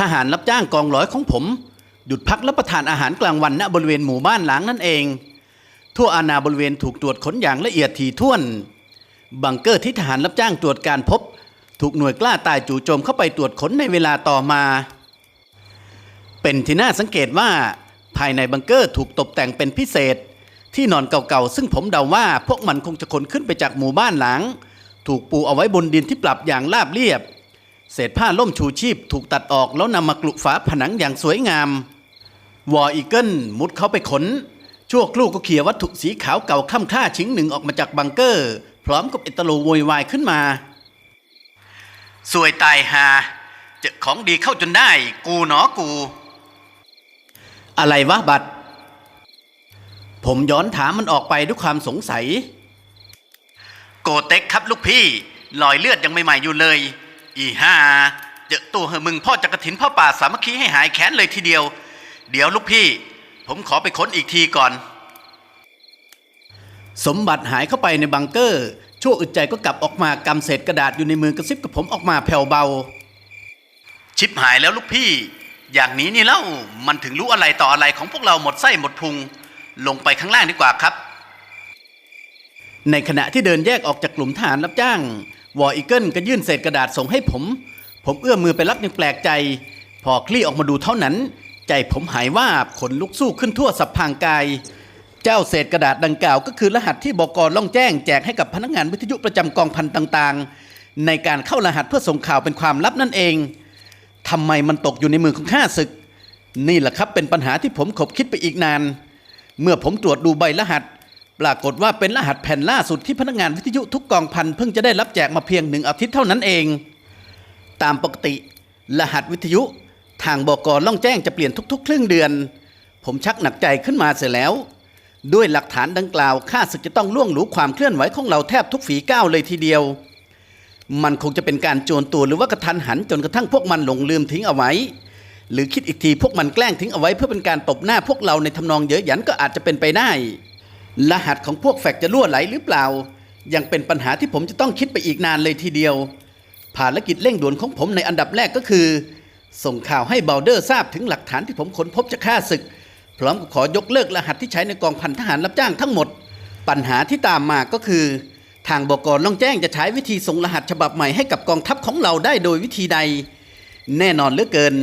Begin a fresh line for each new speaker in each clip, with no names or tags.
ทหารรับจ้างกองร้อยของผม หยุดพักรับประทานอาหารกลางวันณบริเวณหมู่บ้านหลางนั่นเอง ทั่วอาณาบริเวณถูกตรวจค้นอย่างละเอียดถี่ถ้วน บังเกอร์ที่ทหารรับจ้างตรวจการพบ ถูกหน่วยกล้าตายจู่โจมเข้าไปตรวจค้นในเวลาต่อมา เป็นที่น่าสังเกตว่า ภายในบังเกอร์ถูกตกแต่งเป็นพิเศษ ที่นอนเก่าๆซึ่งผมเดาว่าพวกมันคงจะขนขึ้นไปจากหมู่บ้านหลัง ถูกปูเอาไว้บนดินที่ปรับอย่างราบเรียบ เศษผ้าล่มชูชีพถูกตัดออกแล้วนำมากลุฝาผนังอย่างสวยงาม วออีเกิลมุดเข้าไปขน ชั่วครู่ก็เขี่ยวัตถุสีขาวเก่าค่ำค่าชิ้นหนึ่งออกมาจากบังเกอร์ พร้อมกับเอตโลโวยวายขึ้นมาสวยตายหาเจอของดีเข้าจนได้ กูหนอกู อะไรวะบัตรผมย้อนถามมันออกไปด้วยความสงสัย โกเต็กครับลูกพี่รอยเลือดยังใหม่ๆอยู่เลย อีห้าเจอตัวเหอะมึงพ่อจักรถินพ่อป่าสามัคคีให้หายแค้นเลยทีเดียว เดี๋ยวลูกพี่ ผมขอไปค้นอีกทีก่อน สมบัติหายเข้าไปในบังเกอร์ ชั่วอึดใจก็กลับออกมากำเศษกระดาษอยู่ในมือกระซิบกับผมออกมาแผ่วเบา ชิบหายแล้วลูกพี่ อย่างนี้นี่เล่ามันถึงรู้อะไรต่ออะไรของพวกเราหมดไส้หมดพุง ลงไปข้างล่างดีกว่าครับในขณะที่เดินแยกออกจากกลุ่มทหารรับจ้าง วออีเกิลก็ยื่นเศษกระดาษส่งให้ผม ผมเอื้อมมือไปรับยังแปลกใจ พอคลี่ออกมาดูเท่านั้น ใจผมหายว่าขนลุกสู้ขึ้นทั่วสับพางกาย เจ้าเศษกระดาษดังกล่าว ก็คือรหัสที่บกล่องแจ้งแจกให้กับพนักงานวิทยุประจำกองพันต่างๆ ในการเข้ารหัสเพื่อส่งข่าวเป็นความลับนั่นเองทำไมมันตกอยู่ในมือของข้าศึก นี่แหละครับเป็นปัญหาที่ผมขบคิดไปอีกนาน เมื่อผมตรวจดูใบรหัส ปรากฏว่าเป็นรหัสแผ่นล่าสุดที่พนักงานวิทยุทุกกองพันเพิ่งจะได้รับแจกมาเพียงหนึ่งอาทิตย์เท่านั้นเอง ตามปกติ รหัสวิทยุ ทางบกล่องแจ้งจะเปลี่ยนทุกๆ ครึ่งเดือน ผมชักหนักใจขึ้นมาเสียแล้ว ด้วยหลักฐานดังกล่าวข้าศึกจะต้องล่วงหลูความเคลื่อนไหวของเราแทบทุกฝีก้าวเลยทีเดียว มันคงจะเป็นการโจรตัวหรือว่ากระทันหันจนกระทั่งพวกมันหลงลืมทิ้งเอาไว้ หรือคิดอีกทีพวกมันแกล้งทิ้งเอาไว้เพื่อเป็นการตบหน้าพวกเราในทำนองเยอะหยันก็อาจจะเป็นไปได้ รหัสของพวกแฟกจะล่วไหลหรือเปล่า ยังเป็นปัญหาที่ผมจะต้องคิดไปอีกนานเลยทีเดียว ภารกิจเร่งด่วนของผมในอันดับแรกก็คือ ส่งข่าวให้เบลเดอร์ทราบถึงหลักฐานที่ผมค้นพบจากข้าศึก พร้อมกับขอยกเลิกรหัสที่ใช้ในกองพันทหารรับจ้างทั้งหมด ปัญหาที่ตามมาก็คือ ทางบกล่องแจ้งจะใช้วิธีส่งรหัสฉบับใหม่ให้กับกองทัพของเราได้โดยวิธีใด แน่นอนเหลือเกิน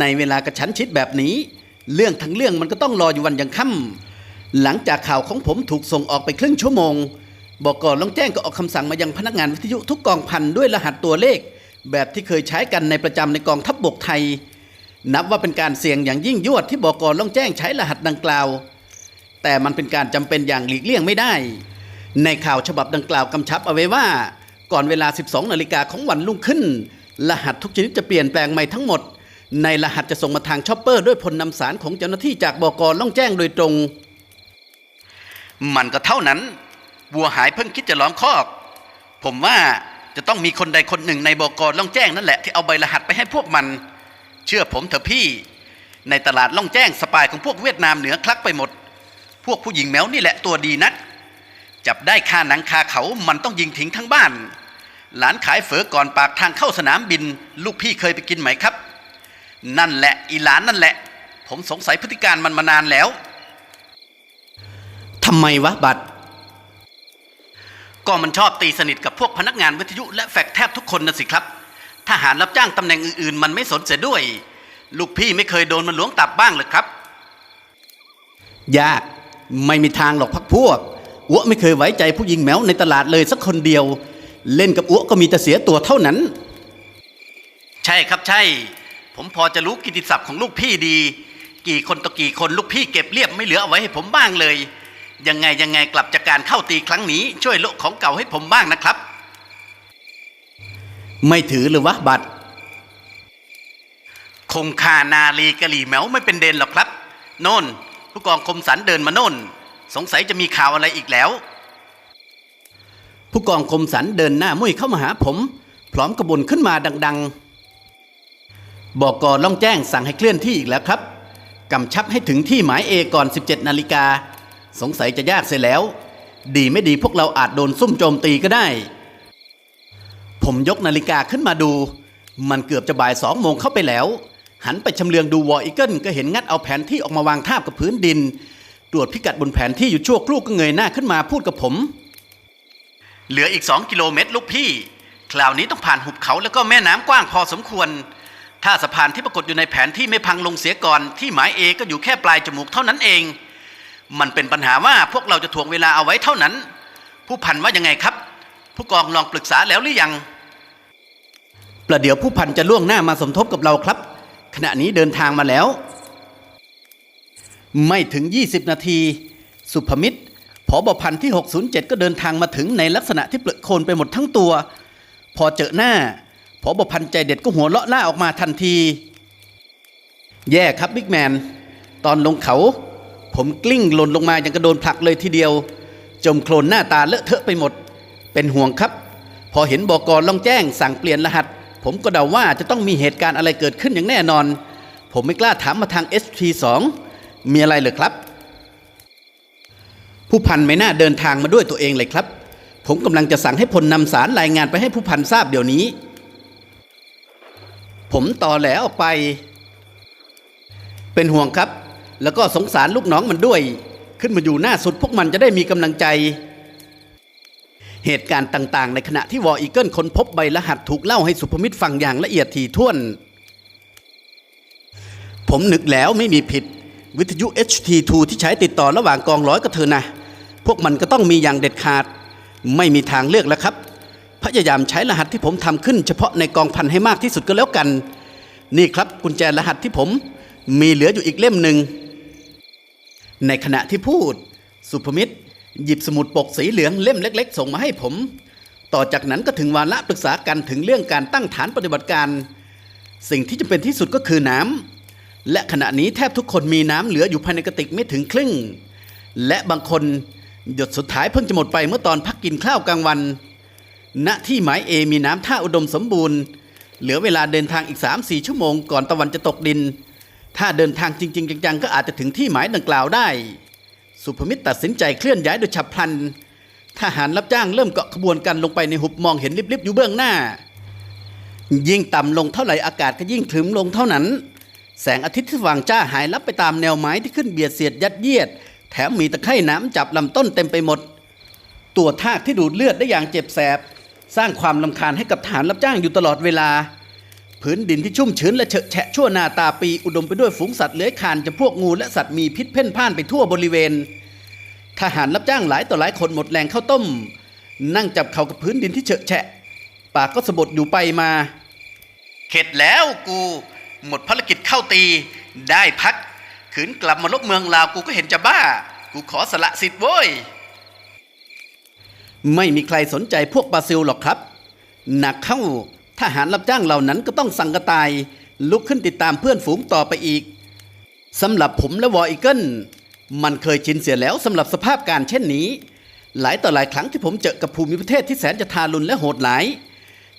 ในเวลากระชั้นชิดแบบนี้ เรื่องทั้งเรื่องมันก็ต้องรออยู่วันยังค่ำ หลังจากข่าวของผมถูกส่งออกไปครึ่งชั่วโมงบกล่องแจ้งก็ออกคำสั่งมายังพนักงานวิทยุทุกกองพันด้วยรหัสตัวเลข แบบที่เคยใช้กันในประจำในกองทัพบบกไทย นับว่าเป็นการเสี่ยงอย่างยิ่งยวดที่บกล่องแจ้งใช้รหัสดังกล่าว แต่มันเป็นการจำเป็นอย่างหลีกเลี่ยงไม่ได้ ในข่าวฉบับดังกล่าวกำชับเอาไว้ว่า ก่อนเวลา 12 นาฬิกาของวันรุ่งขึ้น รหัสทุกชนิดจะเปลี่ยนแปลงใหม่ทั้งหมด ในรหัสจะส่งมาทางชอปเปอร์ด้วยพลนำสารของเจ้าหน้าที่จากบกล่องแจ้งโดยตรง มันก็เท่านั้น วัวหายเพิ่งคิดจะล้อมคอก ผมว่าจะต้องมีคนใดคนหนึ่งในบกล่องแจ้งนั่นแหละที่เอาใบรหัสไปให้พวกมัน เชื่อผมเถอะพี่ ในตลาดล่องแจ้งสปายของพวกเวียดนามเหนือคลักไปหมด พวกผู้หญิงแมวนี่แหละตัวดีนัก จับได้คาหนังคาเขามันต้องยิงทิ้งทั้งบ้าน หลานขายเฝอก่อนปากทางเข้าสนามบิน ลูกพี่เคยไปกินไหมครับ นั่นแหละอีหลานนั่นแหละ ผมสงสัยพฤติการมันมานานแล้ว ทำไมวะบัตรก็มันชอบตีสนิทกับพวกพนักงานวิทยุและแฟกแทบทุกคนนะสิครับ ทหารรับจ้างตำแหน่งอื่นๆ มันไม่สนเสียด้วย ลูกพี่ไม่เคยโดนมันล้วงตับบ้างเลยครับ ยากไม่มีทางหรอกพักพวกอ้วไม่เคยไว้ใจผู้หญิงแมวในตลาดเลยสักคนเดียว เล่นกับอ้วก็มีแต่เสียตัวเท่านั้น ใช่ครับใช่ ผมพอจะรู้กิตติศัพท์ของลูกพี่ดี กี่คนต่อกี่คนลูกพี่เก็บเรียบไม่เหลือเอาไว้ให้ผมบ้างเลย ยังไงยังไงกลับจากการเข้าตีครั้งนี้ ช่วยโละของเก่าให้ผมบ้างนะครับ ไม่ถือหรือวะบัตร คงคานาลีกะหลี่แมวไม่เป็นเดนหรอกครับ โน่น ผู้กองคมสันเดินมาโน่น สงสัยจะมีข่าวอะไรอีกแล้ว ผู้กองคมสันเดินหน้ามุ่ยเข้ามาหาผม พร้อมกระบนขึ้นมาดัง ๆ บอกกอล่องแจ้งสั่งให้เคลื่อนที่อีกแล้วครับกำชับให้ถึงที่หมายเอก่อน 17 นาฬิกา สงสัยจะยากเสียแล้ว ดีไม่ดีพวกเราอาจโดนซุ่มโจมตีก็ได้ ผมยกนาฬิกาขึ้นมาดู มันเกือบจะบ่ายสองโมงเข้าไปแล้ว หันไปชำเลืองดูวออีเกิลก็เห็นงัดเอาแผนที่ออกมาวางทาบกับพื้นดิน ตรวจพิกัดบนแผนที่อยู่ชั่วครู่ก็เงยหน้าขึ้นมาพูดกับผม เหลืออีกสองกิโลเมตรลูกพี่ คราวนี้ต้องผ่านหุบเขาแล้วก็แม่น้ำกว้างพอสมควรถ้าสะพานที่ปรากฏอยู่ในแผนที่ไม่พังลงเสียก่อน ที่หมายเอก็อยู่แค่ปลายจมูกเท่านั้นเอง มันเป็นปัญหาว่าพวกเราจะถ่วงเวลาเอาไว้เท่านั้น ผู้พันว่ายังไงครับ ผู้กองลองปรึกษาแล้วหรือยังประเดี๋ยวผู้พันจะล่วงหน้ามาสมทบกับเราครับ ขณะนี้เดินทางมาแล้ว ไม่ถึง 20 นาที สุภมิตรผอบพันที่ 607 ก็เดินทางมาถึงในลักษณะที่เปลือกโคลนไปหมดทั้งตัว พอเจอหน้าผอบพันใจเด็ดก็หัวเราะล่าออกมาทันที แย่ครับบิ๊กแมน ตอนลงเขา ผมกลิ้งหล่นลงมาอย่างกระโดนผลักเลยทีเดียว จมโคลนหน้าตาเลอะเทอะไปหมด เป็นห่วงครับ พอเห็นบอกรล่องแจ้งสั่งเปลี่ยนรหัส ผมก็เดาว่าจะต้องมีเหตุการณ์อะไรเกิดขึ้นอย่างแน่นอน ผมไม่กล้าถามมาทาง ST2 มีอะไรเหรอครับ ผู้พันไม่น่าเดินทางมาด้วยตัวเองเลยครับ ผมกำลังจะสั่งให้พลนำสารรายงานไปให้ผู้พันทราบเดี๋ยวนี้ ผมต่อแหลออกไป เป็นห่วงครับ แล้วก็สงสารลูกน้องมันด้วย ขึ้นมาอยู่หน้าสุดพวกมันจะได้มีกำลังใจ เหตุการณ์ต่างๆ ในขณะที่วออีเกิลค้นพบใบรหัสถูกเล่าให้สุภมิตรฟังอย่างละเอียดถี่ถ้วน ผมนึกแล้วไม่มีผิด วิทยุ HT2 ที่ใช้ติดต่อระหว่างกองร้อยกับเธอนะ พวกมันก็ต้องมีอย่างเด็ดขาด ไม่มีทางเลือกแล้วครับ พยายามใช้รหัสที่ผมทำขึ้นเฉพาะในกองพันให้มากที่สุดก็แล้วกัน นี่ครับกุญแจรหัสที่ผมมีเหลืออยู่อีกเล่มหนึ่ง ในขณะที่พูด สุภมิตร หยิบสมุดปกสีเหลืองเล่มเล็ก ๆ ส่งมาให้ผม ต่อจากนั้นก็ถึงวาระปรึกษากันถึงเรื่องการตั้งฐานปฏิบัติการ สิ่งที่จะเป็นที่สุดก็คือน้ำและขณะนี้แทบทุกคนมีน้ำเหลืออยู่ภายในกระติกไม่ถึงครึ่ง และบางคนหยดสุดท้ายเพิ่งจะหมดไปเมื่อตอนพักกินข้าวกลางวัน ณ ที่หมายเอมีน้ำท่าอุดมสมบูรณ์ เหลือเวลาเดินทางอีก 3-4 ชั่วโมงก่อนตะวันจะตกดิน ถ้าเดินทางจริง ๆ จังๆ ก็อาจจะถึงที่หมายดังกล่าวได้ สุภมิตรตัดสินใจเคลื่อนย้ายโดยฉับพลัน ทหารรับจ้างเริ่มเกาะขบวนกันลงไปในหุบมองเห็นลิบๆอยู่เบื้องหน้า ยิ่งต่ำลงเท่าไหร่อากาศก็ยิ่งครึ้มลงเท่านั้น แสงอาทิตย์ที่ว่างจ้าหายลับไปตามแนวไม้ที่ขึ้นเบียดเสียดยัดเยียด แถมมีตะไคร่น้ำจับลำต้นเต็มไปหมด ตัวทากที่ดูดเลือดได้อย่างเจ็บแสบ สร้างความลำคาญให้กับทหารรับจ้างอยู่ตลอดเวลา พื้นดินที่ชุ่มชื้นและเฉอะแฉะชั่วนาตาปีอุดมไปด้วยฝูงสัตว์เลื้อยคลานจำพวกงูและสัตว์มีพิษเพ่นพ่านไปทั่วบริเวณ ทหารรับจ้างหลายต่อหลายคนหมดแรงเข้าต้ม นั่งจับเข่ากับพื้นดินที่เฉอะแฉะ ปากก็สะบดอยู่ไปมา เข็ดแล้วกู หมดภารกิจเข้าตีได้พัก ขืนกลับมาลบเมืองลาวกูก็เห็นจะบ้า กูขอสละสิทธิ์โว้ยไม่มีใครสนใจพวกบราซิลหรอกครับ หนักเข้า ทหารรับจ้างเหล่านั้นก็ต้องสังกตาย ลุกขึ้นติดตามเพื่อนฝูงต่อไปอีกสำหรับผมและวออีเกิลมันเคยชินเสียแล้วสำหรับสภาพการเช่นนี้ หลายต่อหลายครั้งที่ผมเจอกับภูมิประเทศที่แสนจะทารุณและโหดหลาย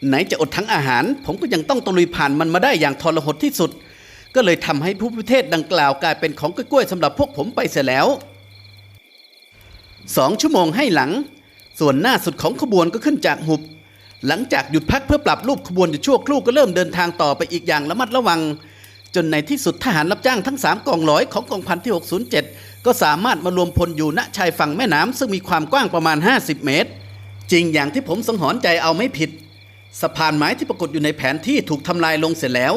ไหนจะอดทั้งอาหาร ผมก็ยังต้องตะลุยผ่านมันมาได้อย่างทรหดที่สุด ก็เลยทำให้ผู้ประเทศดังกล่าวกลายเป็นของกล้วยๆสำหรับพวกผมไปเสียแล้วสองชั่วโมงให้หลัง ส่วนหน้าสุดของขบวนก็ขึ้นจากหุบ หลังจากหยุดพักเพื่อปรับรูปขบวนอยู่ชั่วครู่ก็เริ่มเดินทางต่อไปอีกอย่างระมัดระวัง จนในที่สุดทหารรับจ้างทั้ง 3กองร้อยของกองพันที่ 607 ก็สามารถมารวมพลอยู่ณชายฝั่งแม่น้ำซึ่งมีความกว้างประมาณ 50 เมตร จริงอย่างที่ผมสังหรณ์ใจเอาไม่ผิดสะพานไม้ที่ปรากฏอยู่ในแผนที่ถูกทำลายลงเสร็จแล้ว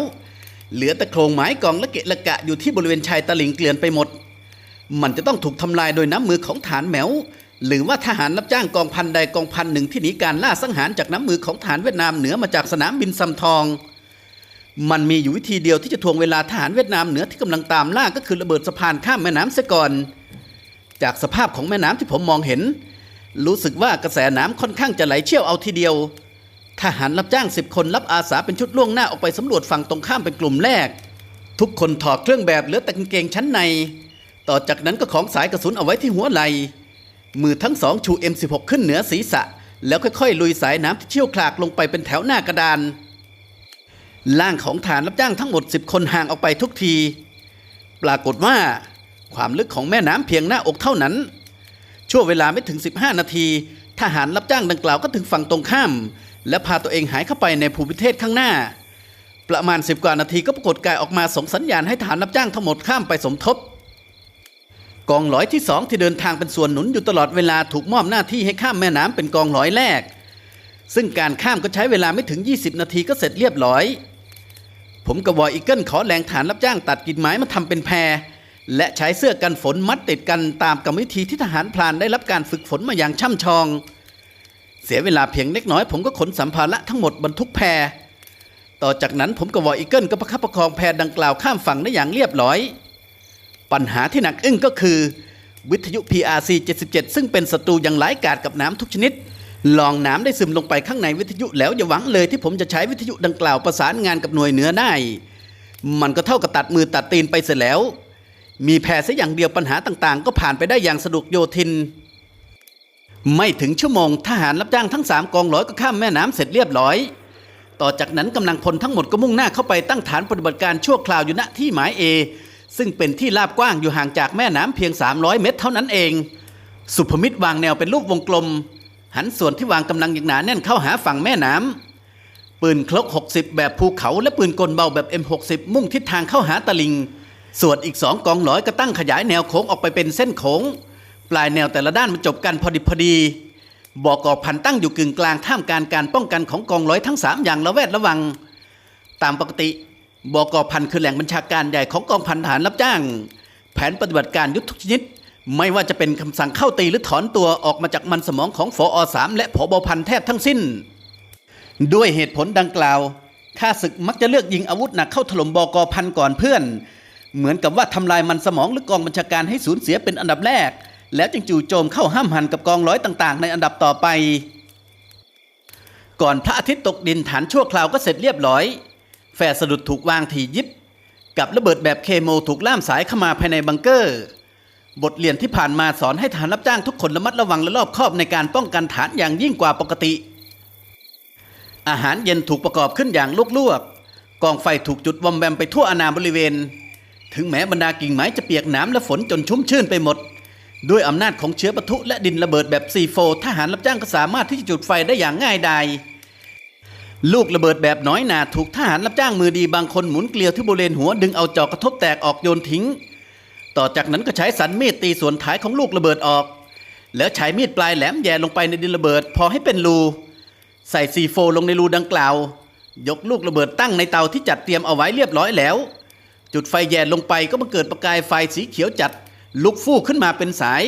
เหลือแต่โครงไม้กองละเกะละกะอยู่ที่บริเวณชายตลิ่งเกลื่อนไปหมด มันจะต้องถูกทำลายโดยน้ำมือของฐานแหมว หรือว่าทหารรับจ้างกองพันใดกองพันหนึ่งที่หนีการล่าสังหารจากน้ำมือของฐานเวียดนามเหนือมาจากสนามบินซัมทอง มันมีอยู่วิธีเดียวที่จะทวงเวลาทหารเวียดนามเหนือที่กำลังตามล่าก็คือระเบิดสะพานข้ามแม่น้ำเสียก่อน จากสภาพของแม่น้ำที่ผมมองเห็น รู้สึกว่ากระแสน้ำค่อนข้างจะไหลเชี่ยวเอาทีเดียวทหารรับจ้างสิบคนรับอาสาเป็นชุดล่วงหน้าออกไปสำรวจฝั่งตรงข้ามเป็นกลุ่มแรก ทุกคนถอดเครื่องแบบเหลือแต่กางเกงชั้นใน ต่อจากนั้นก็ของสายกระสุนเอาไว้ที่หัวไหล่ มือทั้งสองชู M16 ขึ้นเหนือศีรษะ แล้วค่อยๆ ลุยสายน้ำที่เชี่ยวคลากลงไปเป็นแถวหน้ากระดาน ล่างของฐานรับจ้างทั้งหมด 10 คนห่างออกไปทุกที ปรากฏว่าความลึกของแม่น้ำเพียงหน้าอกเท่านั้น ช่วงเวลาไม่ถึง 15 นาที ทหารรับจ้างดังกล่าวก็ถึงฝั่งตรงข้าม และพาตัวเองหายเข้าไปในภูมิประเทศข้างหน้า ประมาณสิบกว่านาทีก็ปรากฏกายออกมาส่งสัญญาณให้ฐานรับจ้างทั้งหมดข้ามไปสมทบ กองร้อยที่สองที่เดินทางเป็นส่วนหนุนอยู่ตลอดเวลาถูกมอบหน้าที่ให้ข้ามแม่น้ำเป็นกองร้อยแรก ซึ่งการข้ามก็ใช้เวลาไม่ถึง 20 นาทีก็เสร็จเรียบร้อย ผมกับวอยอีเกิลขอแรงฐานรับจ้างตัดกิ่งไม้มาทำเป็นแพร และใช้เสื้อกันฝนมัดติดกันตามกรรมวิธีที่ทหารพรานได้รับการฝึกฝนมาอย่างช่ำชอง เสียเวลาเพียงเล็กน้อย ผมก็ขนสัมภาระทั้งหมดบรรทุกแพร ต่อจากนั้นผมกับวอยอีเกิลก็ประคับประคองแพรดังกล่าวข้ามฝั่งได้อย่างเรียบร้อย ปัญหาที่หนักอึ้งก็คือ วิทยุ PRC 77 ซึ่งเป็นศัตรูอย่างร้ายกาจกับน้ำทุกชนิดลองน้ำได้ซึมลงไปข้างในวิทยุแล้วอย่าหวังเลยที่ผมจะใช้วิทยุดังกล่าวประสานงานกับหน่วยเหนือได้ มันก็เท่ากับตัดมือตัดตีนไปเสียแล้ว มีแพรซะอย่างเดียวปัญหาต่างๆ ก็ผ่านไปได้อย่างสะดวกโยทิน ไม่ถึงชั่วโมงทหารรับจ้างทั้งสามกองร้อยก็ข้ามแม่น้ำเสร็จเรียบร้อย ต่อจากนั้นกำลังพลทั้งหมดก็มุ่งหน้าเข้าไปตั้งฐานปฏิบัติการชั่วคราวอยู่ณที่หมายเอ ซึ่งเป็นที่ราบกว้างอยู่ห่างจากแม่น้ำเพียง 300 เมตรเท่านั้นเอง สุภมิตรวางแนวเป็นรูปวงกลม หันส่วนที่วางกำลังอย่างหนาแน่นเข้าหาฝั่งแม่น้ำปืนคลก 60 แบบภูเขาและปืนกลเบาแบบ M60 มุ่งทิศทางเข้าหาตะลิง ส่วนอีกสองกองร้อยก็ตั้งขยายแนวโค้งออกไปเป็นเส้นโค้ง ปลายแนวแต่ละด้านมันจบกันพอดีพอดีบอกกอพันตั้งอยู่กึ่งกลางท่ามกลารการป้องกันของกองร้อยทั้ง 3 อย่างระแวดระวัง ตามปกติ บกพันคือแหล่งบัญชาการใหญ่ของกองพันทหารรับจ้าง แผนปฏิบัติการยุทธทุกชนิด ไม่ว่าจะเป็นคำสั่งเข้าตีหรือถอนตัวออกมาจากมันสมองของฟอสามและผบพันแทบทั้งสิ้น ด้วยเหตุผลดังกล่าวข้าศึกมักจะเลือกยิงอาวุธหนักเข้าถล่มบกพันก่อนเพื่อน เหมือนกับว่าทำลายมันสมองหรือกองบัญชาการให้สูญเสียเป็นอันดับแรก แล้วจึงจู่โจมเข้าห้ามหันกับกองร้อยต่างๆ ในอันดับต่อไป ก่อนพระอาทิตย์ตกดินฐานชั่วคราวก็เสร็จเรียบร้อย แฟร์สะดุดถูกวางถี่ยิบ กับระเบิดแบบเคโมถูกล่ามสายเข้ามาภายในบังเกอร์ บทเรียนที่ผ่านมาสอนให้ฐานรับจ้างทุกคนระมัดระวังและรอบคอบในการป้องกันฐานอย่างยิ่งกว่าปกติ อาหารเย็นถูกประกอบขึ้นอย่างลวกๆกองไฟถูกจุดวอมแวมไปทั่วอาณาบริเวณ ถึงแม้บรรดากิ่งไม้จะเปียกน้ำและฝนจนชุ่มชื่นไปหมด ด้วยอำนาจของเชื้อปะทุและดินระเบิดแบบซีโฟทหารรับจ้างก็สามารถที่จะจุดไฟได้อย่างง่ายดาย ลูกระเบิดแบบน้อยหนาถูกทหารรับจ้างมือดีบางคนหมุนเกลียวที่บริเวณหัวดึงเอาจอกกระทบแตกออกโยนทิ้ง ต่อจากนั้นก็ใช้สันมีดตีส่วนท้ายของลูกระเบิดออก แล้วใช้มีดปลายแหลมแย่ลงไปในดินระเบิดพอให้เป็นรู ใส่ซีโฟลงในรูดังกล่าว ยกลูกระเบิดตั้งในเตาที่จัดเตรียมเอาไว้เรียบร้อยแล้ว จุดไฟแย่ลงไปก็มาเกิดประกายไฟสีเขียวจัด ลุกฟู่ขึ้นมาเป็นสาย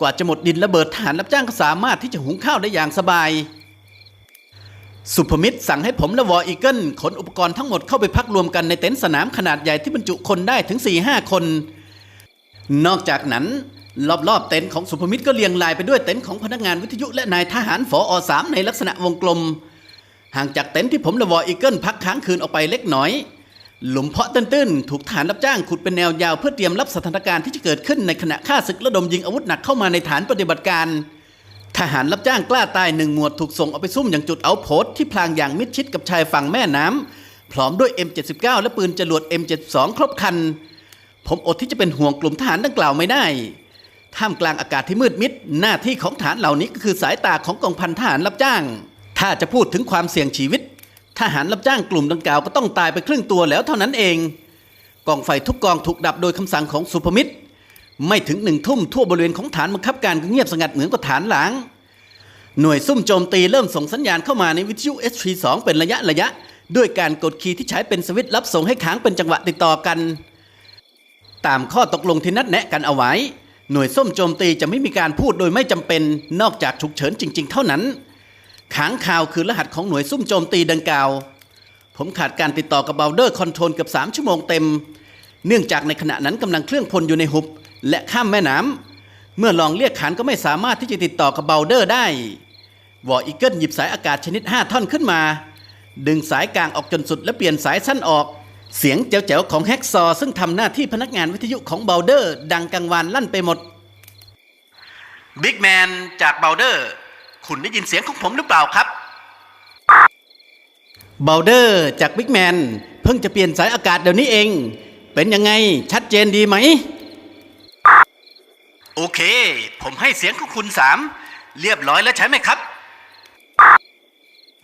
กว่าจะหมดดินระเบิดทหารรับจ้างก็สามารถที่จะหุงข้าวได้อย่างสบาย สุภมิตรสั่งให้ผมและวออีเกิลขนอุปกรณ์ทั้งหมดเข้าไปพักรวมกันในเต็นท์สนามขนาดใหญ่ที่บรรจุคนได้ถึง 4-5 คน นอกจากนั้น รอบๆเต็นท์ของสุภมิตรก็เรียงรายไปด้วยเต็นท์ของพนักงานวิทยุและนายทหารฝออสามในลักษณะวงกลม ห่างจากเต็นท์ที่ผมและวออีเกิลพักค้างคืนออกไปเล็กน้อย หลุมเพาะตื้นๆถูกฐานรับจ้างขุดเป็นแนวยาวเพื่อเตรียมรับสถานการณ์ที่จะเกิดขึ้นในขณะฆ่าศึกระดมยิงอาวุธหนักเข้ามาในฐานปฏิบัติการ ทหารรับจ้างกล้าตายหนึ่งหมวดถูกส่งเอาไปซุ่มอย่างจุดเอาโพสที่พลางอย่างมิดชิดกับชายฝั่งแม่น้ำพร้อมด้วย M79 และปืนจรวด M72 ครบคัน ผมอดที่จะเป็นห่วงกลุ่มทหารดังกล่าวไม่ได้ ท่ามกลางอากาศที่มืดมิด หน้าที่ของฐานเหล่านี้ก็คือสายตาของกองพันทหารรับจ้าง ถ้าจะพูดถึงความเสี่ยงชีวิต ทหารรับจ้างกลุ่มดังกล่าวก็ต้องตายไปครึ่งตัวแล้วเท่านั้นเองกองไฟทุกกองถูกดับโดยคำสั่งของสุภมิตร ไม่ถึงหนึ่งทุ่มทั่วบริเวณของฐานบังคับการก็เงียบสงัดเหมือนกับฐานหลัง หน่วยซุ่มโจมตีเริ่มส่งสัญญาณเข้ามาในวิทยุ S32 เป็นระยะระยะ ด้วยการกดคีย์ที่ใช้เป็นสวิตช์รับส่งให้ค้างเป็นจังหวะติดต่อกัน ตามข้อตกลงที่นัดแนะกันเอาไว้ หน่วยส้มโจมตีจะไม่มีการพูดโดยไม่จำเป็นนอกจากฉุกเฉินจริง ๆ เท่านั้นขางข่าวคือรหัสของหน่วยซุ่มโจมตีดังกล่าว ผมขาดการติดต่อกับเบลเดอร์คอนโทรลเกือบ3ชั่วโมงเต็ม เนื่องจากในขณะนั้นกำลังเครื่องพลอยู่ในหุบ และข้ามแม่น้ำเมื่อลองเรียกขานก็ไม่สามารถที่จะติดต่อกับเบลเดอร์ได้วออีเกิลหยิบสายอากาศชนิด 5 ท่อนขึ้นมา ดึงสายกลางออกจนสุดและเปลี่ยนสายสั้นออก เสียงแจ๋วๆของแฮกซอว์ซึ่งทำหน้าที่พนักงานวิทยุของเบลเดอร์ ดังกังวานลั่นไปหมดบิ๊กแมนจากเบลเดอร์คุณได้ยินเสียงของผมหรือเปล่าครับเบลเดอร์จากบิ๊กแมนเพิ่งจะเปลี่ยนสายอากาศเดี๋ยวนี้เอง เป็นยังไงชัดเจนดีไหม โอเค ผมให้เสียงของคุณสามเรียบร้อยแล้วใช่ไหมครับ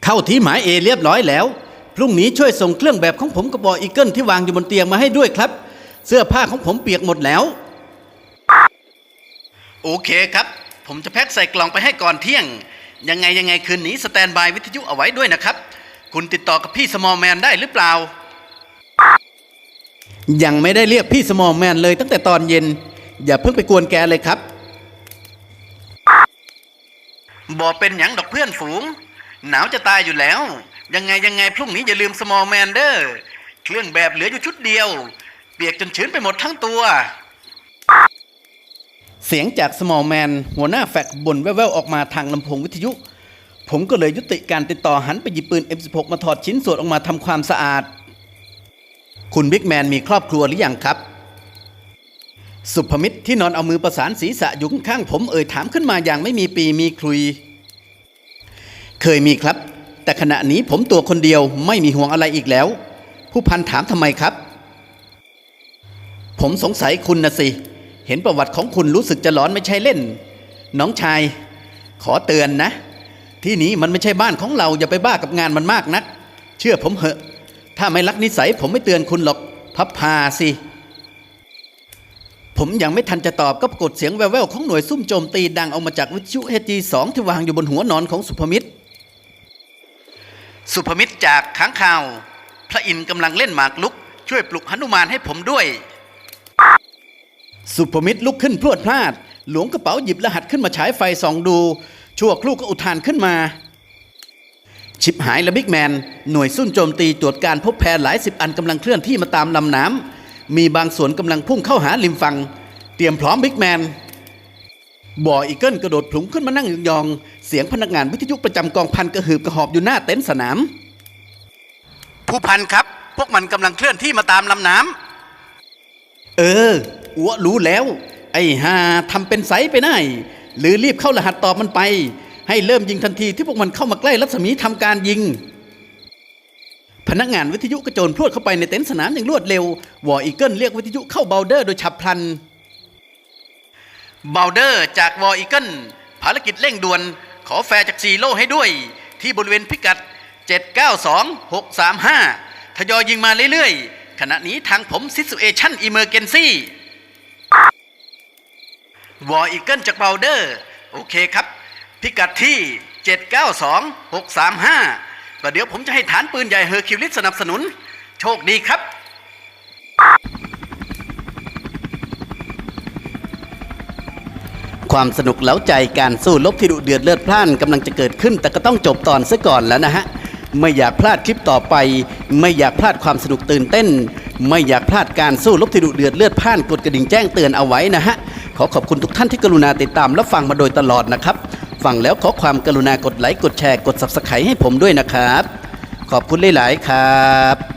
เข้าที่หมายเอเรียบร้อยแล้ว พรุ่งนี้ช่วยส่งเครื่องแบบของผมกับบออีเกิลที่วางอยู่บนเตียงมาให้ด้วยครับ เสื้อผ้าของผมเปียกหมดแล้ว โอเคครับ ผมจะแพ็คใส่กล่องไปให้ก่อนเที่ยง ยังไงยังไงคืนนี้สแตนบายวิทยุเอาไว้ด้วยนะครับ คุณติดต่อกับพี่สมอลแมนได้หรือเปล่า ยังไม่ได้เรียกพี่สมอลแมนเลยตั้งแต่ตอนเย็น อย่าเพิ่งไปกวนแกเลยครับบอเป็นหยังดอกเพื่อนฝูง หนาวจะตายอยู่แล้ว ยังไงยังไงพรุ่งนี้อย่าลืมสมอลแมนเด้อเครื่องแบบเหลืออยู่ชุดเดียว เปียกจนชื้นไปหมดทั้งตัว เสียงจากสมอลแมนหัวหน้าแฟกบ่นแว่วๆออกมาทางลำโพงวิทยุ ผมก็เลยยุติการติดต่อหันไปหยิบปืน M16 มาถอดชิ้นส่วนออกมาทำความสะอาด คุณบิ๊กแมนมีครอบครัวหรือยังครับ สุภมิตรที่นอนเอามือประสานศีรษะอยู่ข้างผมเอ่ยถามขึ้นมาอย่างไม่มีปีมีคลุย เคยมีครับ แต่ขณะนี้ผมตัวคนเดียวไม่มีห่วงอะไรอีกแล้ว ผู้พันถามทำไมครับ ผมสงสัยคุณนะสิ เห็นประวัติของคุณรู้สึกจะหลอนไม่ใช่เล่น น้องชาย ขอเตือนนะ ที่นี้มันไม่ใช่บ้านของเราอย่าไปบ้ากับงานมันมากนัก เชื่อผมเหอะ ถ้าไม่รักนิสัยผมไม่เตือนคุณหรอกพับพาสิ ผมยังไม่ทันจะตอบก็ปรากฏเสียงแว่วๆของหน่วยซุ่มโจมตีดังออกมาจากวิทยุเฮจีสองที่วางอยู่บนหัวนอนของสุภมิตร สุภมิตรจากค้างข่าว พระอินทร์กำลังเล่นหมากลุก ช่วยปลุกหนุมานให้ผมด้วย สุภมิตรลุกขึ้นพรวดพลาด หลวงกระเป๋าหยิบรหัสขึ้นมาฉายไฟส่องดู ชั่วครู่ก็อุทานขึ้นมา ชิบหายและบิ๊กแมน หน่วยซุ่มโจมตีตรวจการพบแพหลายสิบอันกำลังเคลื่อนที่มาตามลำน้ำ มีบางส่วนกำลังพุ่งเข้าหาริมฝั่งเตรียมพร้อมบิ๊กแมนบออีเกิลกระโดดผลุงขึ้นมานั่งยองๆเสียงพนักงานวิทยุประจำกองพันกระหืบกระหอบอยู่หน้าเต็นท์สนาม ผู้พันครับ พวกมันกำลังเคลื่อนที่มาตามลำน้ำเอออัวรู้แล้ว ไอ้ฮาทำเป็นไซไปได้หรือรีบเข้ารหัสตอบมันไป ให้เริ่มยิงทันทีที่พวกมันเข้ามาใกล้รัศมีทำการยิง พนักงานวิทยุกระโจนพรวดเข้าไปในเต็นท์สนามอย่างรวดเร็ว วออีเกิลเรียกวิทยุเข้าเบลเดอร์โดยฉับพลัน เบลเดอร์จากวออีเกิลภารกิจเร่งด่วน ขอแฟร์จากซีโร่ให้ด้วย ที่บริเวณพิกัด 792635 ทยอยยิงมาเรื่อยๆ ขณะนี้ทางผมซิสเอชั่นอิเมอร์เกนซี่วออีเกิลจากเบลเดอร์ โอเคครับ พิกัดที่ 792635 ก็เดี๋ยวผมจะให้ฐานปืนใหญ่เฮอร์คิวลิสสนับสนุน โชคดีครับ ความสนุกเล้าใจการสู้รบที่ดุเดือดเลือดพล่านกำลังจะเกิดขึ้น แต่ก็ต้องจบตอนซะก่อนแล้วนะฮะ ไม่อยากพลาดคลิปต่อไป ไม่อยากพลาดความสนุกตื่นเต้น ไม่อยากพลาดการสู้รบที่ดุเดือดเลือดพล่านกดกระดิ่งแจ้งเตือนเอาไว้นะฮะขอขอบคุณทุกท่านที่กรุณาติดตามและฟังมาโดยตลอดนะครับ ฟังแล้วขอความกรุณากดไลค์กดแชร์กด subscribe ให้ผมด้วยนะครับ ขอบคุณหลาย ๆ ครับ